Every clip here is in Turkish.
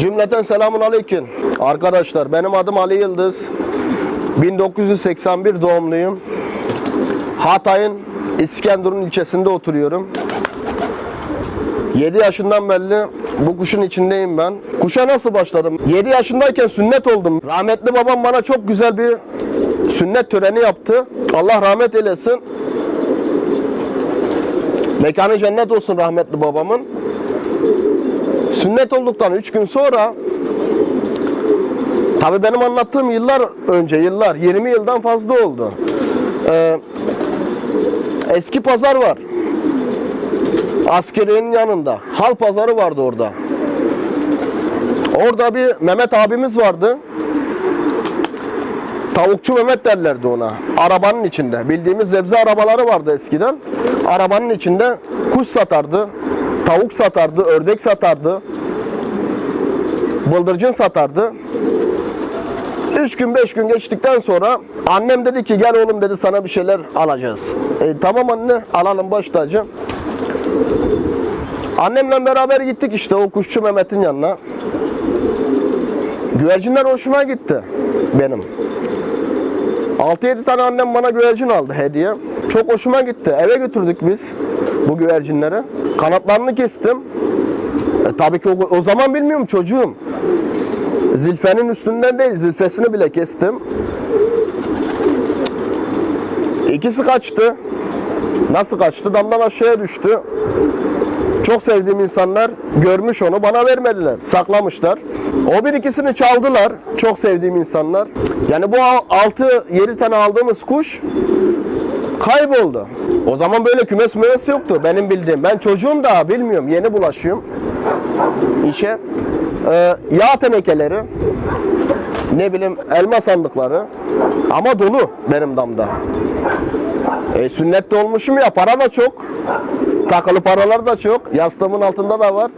Cümleten selamun aleyküm. Arkadaşlar benim adım Ali Yıldız. 1981 doğumluyum. Hatay'ın İskenderun ilçesinde oturuyorum. 7 yaşından beri bu kuşun içindeyim ben. Kuşa nasıl başladım? 7 yaşındayken sünnet oldum. Rahmetli babam bana çok güzel bir sünnet töreni yaptı. Allah rahmet eylesin. Mekanı cennet olsun rahmetli babamın. Sünnet olduktan 3 gün sonra Tabi benim anlattığım yıllar önce, yıllar, 20 yıldan fazla oldu. Ee, eski pazar var. Askeriyenin yanında. Hal pazarı vardı orada. Orada bir Mehmet abimiz vardı. Tavukçu Mehmet derlerdi ona. Arabanın içinde. Bildiğimiz zebze arabaları vardı eskiden. Arabanın içinde kuş satardı. Tavuk satardı, ördek satardı. Bıldırcın satardı. Üç gün beş gün geçtikten sonra annem dedi ki gel oğlum dedi sana bir şeyler alacağız. E, tamam anne alalım baş tacı. Annemle beraber gittik işte o kuşçu Mehmet'in yanına. Güvercinler hoşuma gitti benim. 6-7 tane annem bana güvercin aldı hediye. Çok hoşuma gitti. Eve götürdük biz bu güvercinleri. Kanatlarını kestim. E, tabii ki o, o zaman bilmiyorum çocuğum. Zilfenin üstünden değil, zilfesini bile kestim. İkisi kaçtı. Nasıl kaçtı? Damdan aşağıya düştü. Çok sevdiğim insanlar görmüş onu bana vermediler. Saklamışlar. O bir ikisini çaldılar. Çok sevdiğim insanlar. Yani bu 6-7 tane aldığımız kuş kayboldu. O zaman böyle kümes mümes yoktu benim bildiğim. Ben çocuğum da bilmiyorum. Yeni bulaşıyorum işe. Ee, yağ tenekeleri, ne bileyim elma sandıkları ama dolu benim damda. E, sünnette olmuşum ya para da çok. Takılı paralar da çok. Yastığımın altında da var.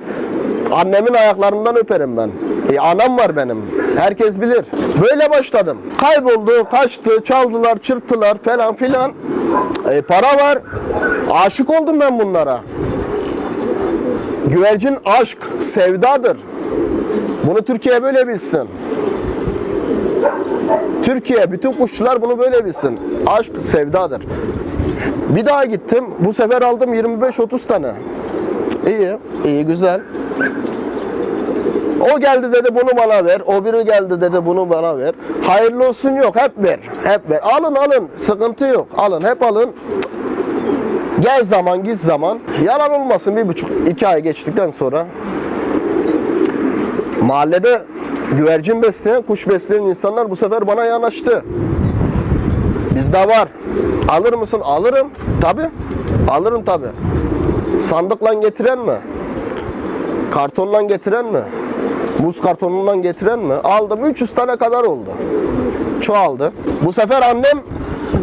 Annemin ayaklarından öperim ben. E, anam var benim. Herkes bilir. Böyle başladım. Kayboldu, kaçtı, çaldılar, çırptılar falan filan. E, para var. Aşık oldum ben bunlara. Güvercin aşk, sevdadır. Bunu Türkiye böyle bilsin. Türkiye, bütün kuşçular bunu böyle bilsin. Aşk, sevdadır. Bir daha gittim. Bu sefer aldım 25-30 tane. İyi, iyi, güzel. O geldi dedi bunu bana ver. O biri geldi dedi bunu bana ver. Hayırlı olsun yok. Hep ver. Hep ver. Alın alın. Sıkıntı yok. Alın. Hep alın. Gel zaman git zaman. Yalan olmasın bir buçuk iki ay geçtikten sonra mahallede güvercin besleyen, kuş besleyen insanlar bu sefer bana yanaştı. Bizde var. Alır mısın? Alırım. Tabi. Alırım tabi. Sandıkla getiren mi? Kartonla getiren mi? Muz kartonundan getiren mi? Aldım. 300 tane kadar oldu. Çoğaldı. Bu sefer annem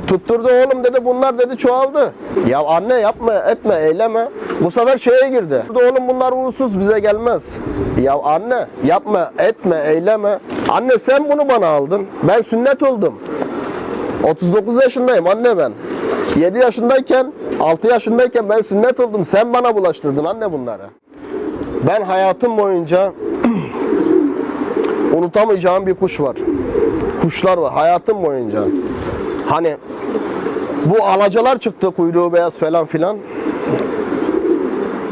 tutturdu oğlum dedi bunlar dedi çoğaldı. Ya anne yapma etme eyleme. Bu sefer şeye girdi. Oğlum bunlar uğursuz bize gelmez. Ya anne yapma etme eyleme. Anne sen bunu bana aldın. Ben sünnet oldum. 39 yaşındayım anne ben. 7 yaşındayken 6 yaşındayken ben sünnet oldum. Sen bana bulaştırdın anne bunları. Ben hayatım boyunca unutamayacağım bir kuş var. Kuşlar var hayatım boyunca. Hani bu alacalar çıktı kuyruğu beyaz falan filan.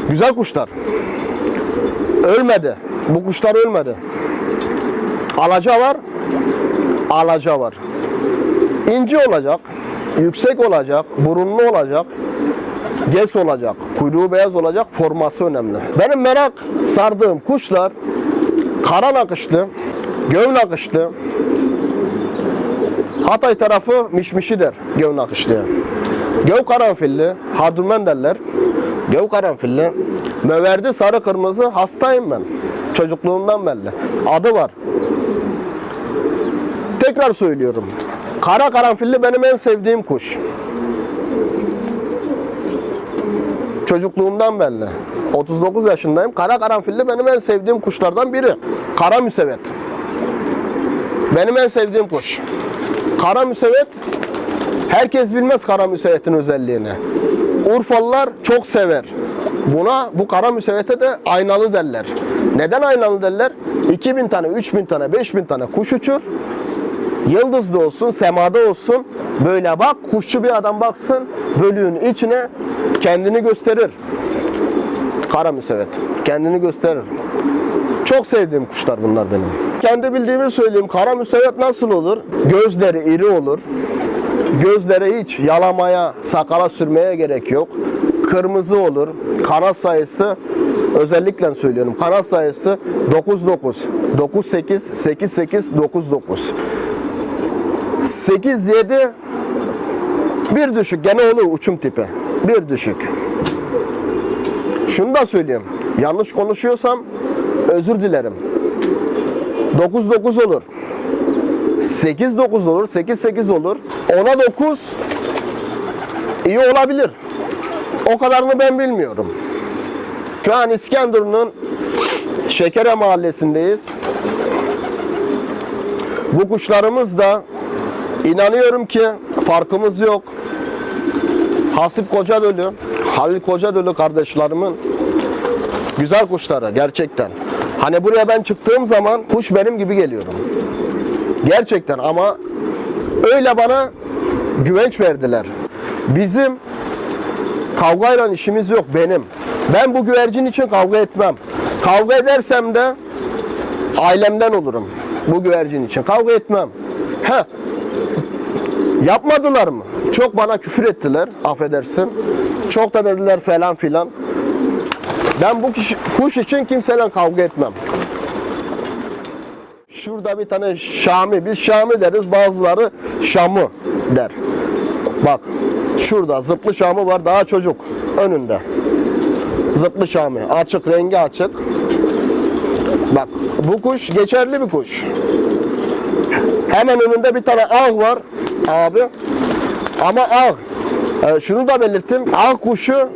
Güzel kuşlar. Ölmedi. Bu kuşlar ölmedi. Alaca var. Alaca var. İnce olacak. Yüksek olacak. Burunlu olacak. Ges olacak. Kuyruğu beyaz olacak. Forması önemli. Benim merak sardığım kuşlar kara nakışlı, göv nakışlı, Hatay tarafı mişmişi der göv nakışlıya. Göv karanfilli, hadrumen derler. Göv karanfilli, möverdi sarı kırmızı hastayım ben. Çocukluğumdan belli. Adı var. Tekrar söylüyorum. Kara karanfilli benim en sevdiğim kuş. Çocukluğumdan belli. 39 yaşındayım. Kara karanfilli benim en sevdiğim kuşlardan biri. Kara müsevet. Benim en sevdiğim kuş. Kara müsevet herkes bilmez kara müsevetin özelliğini. Urfalılar çok sever. Buna bu kara müsevete de aynalı derler. Neden aynalı derler? 2000 tane, 3000 tane, 5000 tane kuş uçur. Yıldızlı olsun, semada olsun. Böyle bak, kuşçu bir adam baksın, bölüğün içine kendini gösterir. Kara müsevet. Kendini gösterir. Çok sevdiğim kuşlar bunlar benim. Kendi bildiğimi söyleyeyim. Kara müsevet nasıl olur? Gözleri iri olur. Gözleri hiç yalamaya, sakala sürmeye gerek yok. Kırmızı olur. Kanat sayısı özellikle söylüyorum. Kanat sayısı 99, 98, 88, 99. 8 7 bir düşük gene olur uçum tipi. Bir düşük. Şunu da söyleyeyim. Yanlış konuşuyorsam özür dilerim. 9 9 olur. 8 9 olur, 8 8 olur. 10'a 9 iyi olabilir. O kadarını ben bilmiyorum. Şu an İskenderun'un Şekere mahallesindeyiz. Bu kuşlarımız da inanıyorum ki farkımız yok. Hasip Kocadölü, Halil Kocadölü kardeşlerimin güzel kuşları gerçekten. Hani buraya ben çıktığım zaman kuş benim gibi geliyorum. Gerçekten ama öyle bana güvenç verdiler. Bizim kavgayla işimiz yok benim. Ben bu güvercin için kavga etmem. Kavga edersem de ailemden olurum. Bu güvercin için kavga etmem. He. Yapmadılar mı? Çok bana küfür ettiler, affedersin. Çok da dediler falan filan. Ben bu kişi, kuş için kimseyle kavga etmem. Şurada bir tane Şami, biz Şami deriz, bazıları Şamı der. Bak, şurada zıplı Şamı var, daha çocuk önünde. Zıplı Şami, açık, rengi açık. Bak, bu kuş geçerli bir kuş. Hemen önünde bir tane ağ var abi. Ama ağ. Ee, şunu da belirttim. Ağ kuşu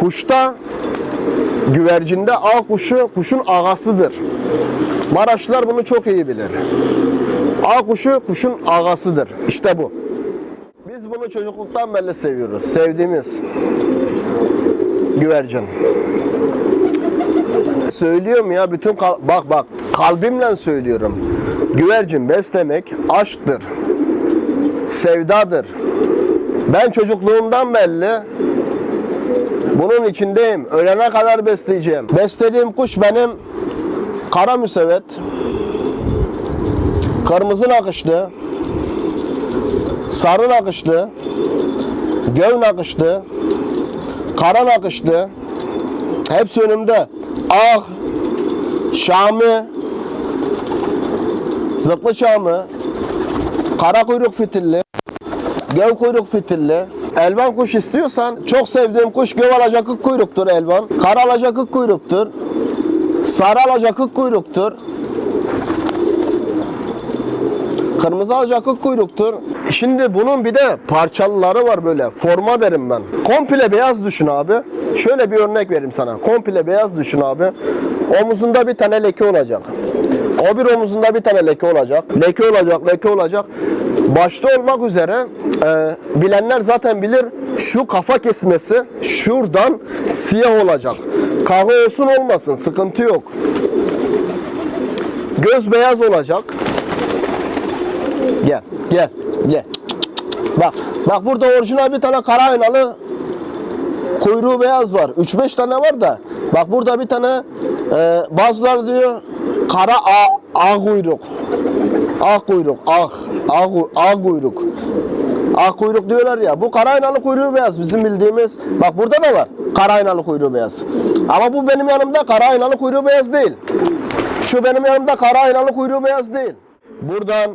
kuşta güvercinde ağ kuşu kuşun ağasıdır. Maraşlılar bunu çok iyi bilir. Ağ kuşu kuşun ağasıdır. İşte bu. Biz bunu çocukluktan beri seviyoruz. Sevdiğimiz güvercin. Söylüyorum ya bütün bak bak kalbimle söylüyorum. Güvercin beslemek aşktır. Sevdadır. Ben çocukluğumdan belli bunun içindeyim. Ölene kadar besleyeceğim. Beslediğim kuş benim kara müsevet. Kırmızı nakışlı. Sarı nakışlı. Göv nakışlı. Kara nakışlı. Hepsi önümde. Ah, Şami, Zıplı Şami, Kara kuyruk fitilli, Göv kuyruk fitilli. Elvan kuş istiyorsan çok sevdiğim kuş göv alacakık kuyruktur elvan. Kara alacakık kuyruktur. Sarı alacakık kuyruktur. Kırmızı alacakık kuyruktur. Şimdi bunun bir de parçalıları var böyle. Forma derim ben. Komple beyaz düşün abi. Şöyle bir örnek vereyim sana. Komple beyaz düşün abi. Omuzunda bir tane leke olacak. O bir omuzunda bir tane leke olacak. Leke olacak, leke olacak. Başta olmak üzere e, bilenler zaten bilir şu kafa kesmesi şuradan siyah olacak. Kahve olsun olmasın sıkıntı yok. Göz beyaz olacak. Gel, gel, gel. Bak, bak burada orijinal bir tane kara aynalı kuyruğu beyaz var. 3-5 tane var da. Bak burada bir tane e, bazılar diyor kara ağ, ağ kuyruk. Ağ kuyruk, ağ, ku- ağ kuyruk. Ağ kuyruk diyorlar ya. Bu kara aynalı kuyruğu beyaz bizim bildiğimiz. Bak burada da var. Kara aynalı kuyruğu beyaz. Ama bu benim yanımda kara aynalı kuyruğu beyaz değil. Şu benim yanımda kara aynalı kuyruğu beyaz değil. Buradan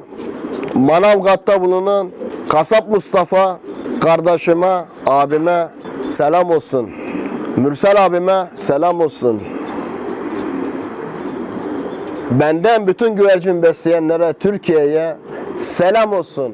Manavgat'ta bulunan Kasap Mustafa kardeşime, abime selam olsun. Mürsel abime selam olsun. Benden bütün güvercin besleyenlere, Türkiye'ye selam olsun.